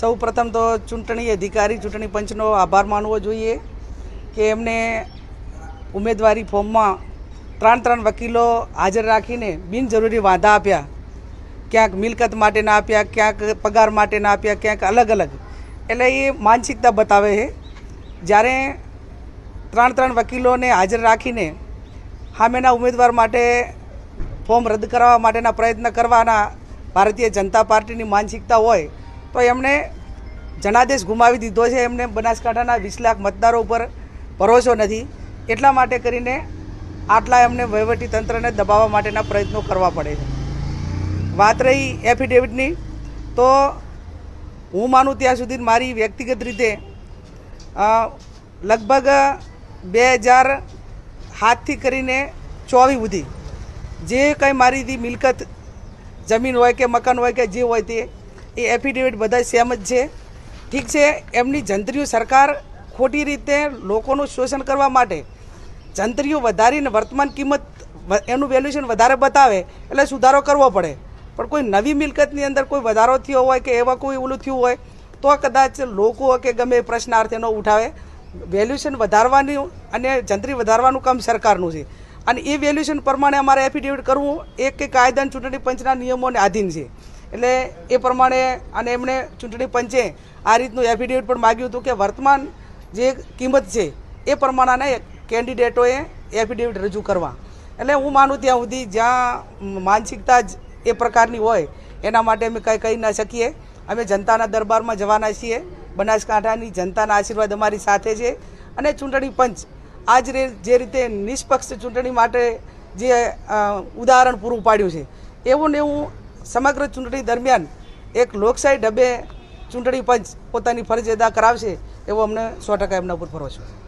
સૌ પ્રથમ તો ચૂંટણી અધિકારી, ચૂંટણી પંચનો આભાર માનવો જોઈએ કે એમને ઉમેદવારી ફોર્મમાં ત્રણ ત્રણ વકીલો હાજર રાખીને બિનજરૂરી વાંધા આપ્યા. ક્યાંક મિલકત માટેના આપ્યા, ક્યાંક પગાર માટેના આપ્યા, ક્યાંક અલગ અલગ. એટલે એ માનસિકતા બતાવે છે. જ્યારે ત્રણ ત્રણ વકીલોને હાજર રાખીને સામેના ઉમેદવાર માટે ફોર્મ રદ કરવા માટેના પ્રયત્ન કરવાના ભારતીય જનતા પાર્ટીની માનસિકતા હોય તો એમણે જનાદેશ ગુમાવી દીધો છે. એમને બનાસકાંઠાના વીસ લાખ મતદારો ઉપર ભરોસો નથી. એટલા માટે કરીને આટલા એમને વહીવટી તંત્રને દબાવવા માટેના પ્રયત્નો કરવા પડે છે. વાત રહી એફિડેવિટની, તો હું માનું ત્યાં સુધી મારી વ્યક્તિગત રીતે લગભગ બે હજાર હાથથી કરીને ચોવીસ સુધી જે કંઈ મારી દી મિલકત જમીન હોય કે મકાન હોય કે જે હોય તે એ એફિડેવિટ બધા સેમ જ છે. ઠીક છે, એમની જંત્રીઓ સરકાર ખોટી રીતે લોકોનું શોષણ કરવા માટે જંત્રીઓ વધારીને વર્તમાન કિંમત એનું વેલ્યુએશન વધારે બતાવે એટલે સુધારો કરવો પડે. પણ કોઈ નવી મિલકતની અંદર કોઈ વધારો થયો હોય કે એવા કોઈ ઓલું થયું હોય, તો કદાચ લોકો કે ગમે પ્રશ્નાર્થ એનો ઉઠાવે. વેલ્યુએશન વધારવાની અને જંત્રી વધારવાનું કામ સરકારનું છે. અને એ વેલ્યુએશન પ્રમાણે અમારે એફિડેવિટ કરવું, એક કે કાયદા ચૂંટણી પંચના નિયમોને આધીન છે. એટલે એ પ્રમાણે અને એમણે ચૂંટણી પંચે આ રીતનું એફિડેવિટ પણ માગ્યું હતું કે વર્તમાન જે કિંમત છે, એ પ્રમાણેના કેન્ડિડેટોએ એફિડેવિટ રજૂ કરવા. એટલે હું માનું ત્યાં સુધી જ્યાં માનસિકતા જ એ પ્રકારની હોય, એના માટે અમે કંઈ કહી ન શકીએ. અમે જનતાના દરબારમાં જવાના છીએ. બનાસકાંઠાની જનતાના આશીર્વાદ અમારી સાથે છે. અને ચૂંટણી પંચ આજ જે રીતે નિષ્પક્ષ ચૂંટણી માટે જે ઉદાહરણ પૂરું પાડ્યું છે, એવું ને એવું સમગ્ર ચૂંટણી દરમિયાન એક લોકશાહી ઢબે ચૂંટણી પંચ પોતાની ફરજ અદા કરાવશે, એવો અમને સો ટકા એમના ઉપર ભરોસો છે.